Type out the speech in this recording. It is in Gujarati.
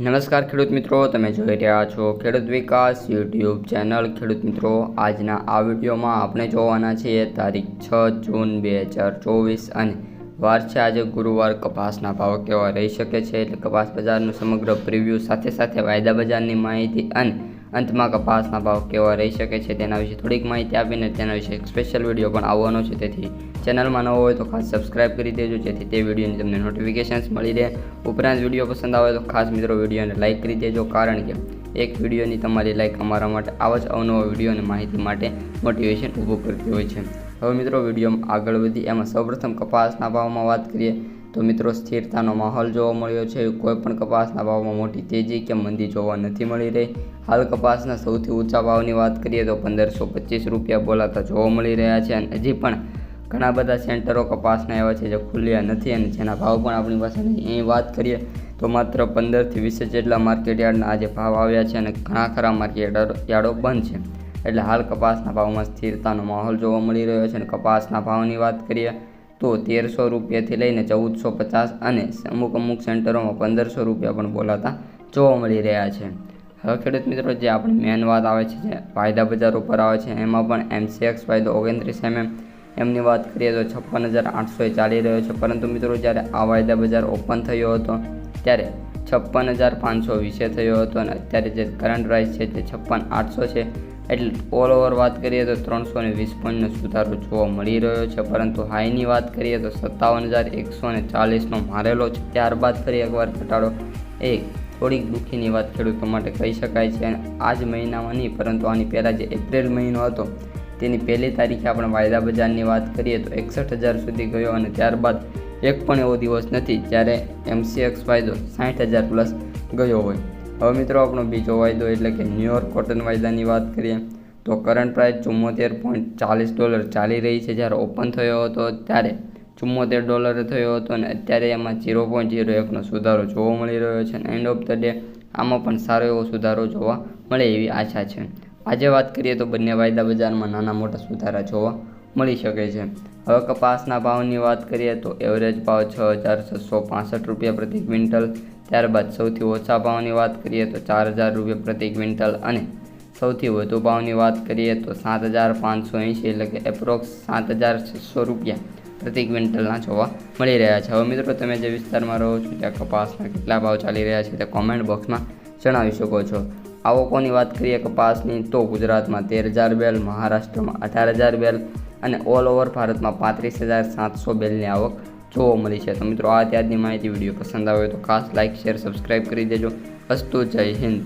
નમસ્કાર ખેડૂત મિત્રો, તમે જોઈ રહ્યા છો ખેડૂત વિકાસ યુટ્યુબ ચેનલ. ખેડૂત મિત્રો, આજના આ વિડીયોમાં આપણે જોવાના છીએ તારીખ છ જૂન બે હજાર ચોવીસ અને વાર છે આજે ગુરુવાર. કપાસના ભાવ કેવા રહી શકે છે? એટલે કપાસ બજારનું સમગ્ર પ્રિવ્યૂ સાથે સાથે વાયદા બજારની માહિતી અને અંતમાં કપાસના ભાવ કેવા રહી શકે છે તેના વિશે થોડીક માહિતી આપીને તેના વિશે એક સ્પેશિયલ વીડિયો પણ આવવાનો છે. તેથી ચેનલમાં નવો હોય તો ખાસ સબસ્ક્રાઇબ કરી દેજો, જેથી તે વિડીયોની તમને નોટિફિકેશન્સ મળી રહે. ઉપરાંત વીડિયો પસંદ આવે તો ખાસ મિત્રો વિડીયોને લાઇક કરી દેજો, કારણ કે એક વિડીયોની તમારી લાઇક અમારા માટે આવા જ અવનવા વીડિયો અને માહિતી માટે મોટિવેશન ઊભું કરતી હોય છે. હવે મિત્રો વિડીયોમાં આગળ વધી. એમાં સૌપ્રથમ કપાસના ભાવમાં વાત કરીએ. તો મિત્રો, સ્થિરતાનો માહોલ જોવા મળ્યો છે. કોઈ પણ કપાસના ભાવમાં મોટી તેજી કે મંદી જોવા નથી મળી રહી. હાલ કપાસના સૌથી ઊંચા ભાવની વાત કરીએ તો પંદરસો પચીસ રૂપિયા બોલાતા જોવા મળી રહ્યા છે. અને હજી પણ ઘણા બધા સેન્ટરો કપાસના એવા છે જે ખુલ્યા નથી અને જેના ભાવ પણ આપણી પાસે અહીં વાત કરીએ તો માત્ર પંદરથી વીસ જેટલા માર્કેટ યાર્ડના આજે ભાવ આવ્યા છે અને ઘણા ખરા માર્કેટ યાર્ડો બંધ છે. એટલે હાલ કપાસના ભાવમાં સ્થિરતાનો માહોલ જોવા મળી રહ્યો છે. અને કપાસના ભાવની વાત કરીએ તો તેરસો રૂપિયાથી લઈને ચૌદસો પચાસ અને અમુક અમુક સેન્ટરોમાં પંદરસો રૂપિયા પણ બોલાતા જોવા મળી રહ્યા છે. હવે ખેડૂત મિત્રો, જે આપણી મેન વાત આવે છે, જે વાયદા બજાર ઉપર આવે છે, એમાં પણ એમસીએક્સ વાયદો ઓગણત્રીસ એમએમ એમની વાત કરીએ તો છપ્પન હજાર આઠસો ચાલી રહ્યો છે. પરંતુ મિત્રો, જ્યારે આ વાયદા બજાર ઓપન થયો હતો, ત્યારે છપ્પન હજાર પાંચસો વીસે થયો હતો અને અત્યારે જે કરંટ પ્રાઇસ છે તે છપ્પન આઠસો છે. એટલે ઓલ ઓવર વાત કરીએ તો ત્રણસો ને વીસ પોઈન્ટનો સુધારો જોવા મળી રહ્યો છે. પરંતુ હાઈની વાત કરીએ તો સત્તાવન હજાર એકસો ને ચાલીસનો મારેલો છે. ત્યારબાદ ફરી એકવાર ઘટાડો. એ થોડીક દુઃખીની વાત ખેડૂતો માટે કહી શકાય છે. અને આ જ મહિનામાં નહીં, પરંતુ આની પહેલાં જે એપ્રિલ મહિનો હતો, તેની પહેલી તારીખે આપણે વાયદા બજારની વાત કરીએ તો એકસઠ હજાર સુધી ગયો અને ત્યારબાદ એક પણ એવો દિવસ નથી જ્યારે એમસીએક્સ વાયદો સાઠ હજાર પ્લસ ગયો હોય. હવે મિત્રો આપણો બીજો વાયદો એટલે કે ન્યુયોર્ક કોટન વાયદાની વાત કરીએ, તો કરંટ પ્રાઇસ ચુમ્મોતેર પોઈન્ટ ચાલીસ ડોલર ચાલી રહી છે. જ્યારે ઓપન થયો હતો ત્યારે ચુમ્મોતેર ડોલરે થયો હતો અને અત્યારે એમાં ઝીરો પોઈન્ટ ઝીરો એકનો સુધારો જોવા મળી રહ્યો છે. અને એન્ડ ઓફ ધ ડે આમાં પણ સારો એવો સુધારો જોવા મળે એવી આશા છે. આજે વાત કરીએ તો બંને વાયદા બજારમાં નાના મોટા સુધારા જોવા મળી શકે છે. હવે કપાસના ભાવની વાત કરીએ તો એવરેજ ભાવ છ હજાર છસો પાસઠ રૂપિયા પ્રતિ ક્વિન્ટલ. ત્યારબાદ સૌથી ઓછા ભાવની વાત કરીએ તો ચાર હજાર રૂપિયા પ્રતિ ક્વિન્ટલ અને સૌથી વધુ ભાવની વાત કરીએ તો સાત હજાર પાંચસો એંશી એટલે કે એપ્રોક્સ સાત હજાર છસો રૂપિયા પ્રતિ ક્વિન્ટલના જોવા મળી રહ્યા છે. હવે મિત્રો તમે જે વિસ્તારમાં રહો છો, ત્યાં કપાસના કેટલા ભાવ ચાલી રહ્યા છે તે કોમેન્ટ બોક્સમાં જણાવી શકો છો. આવકોની વાત કરીએ કપાસની તો ગુજરાતમાં તેર હજાર બેલ, મહારાષ્ટ્રમાં અઢાર હજાર બેલ અને ઓલ ઓવર ભારતમાં પાંત્રીસ હજાર સાતસો બેલની આવક જોવા મળી છે. તો મિત્રો, આ ત્યારની માહિતી. વીડિયો પસંદ આવે તો ખાસ લાઇક શેર સબસ્ક્રાઈબ કરી દેજો. અસ્તુ જય હિન્દ.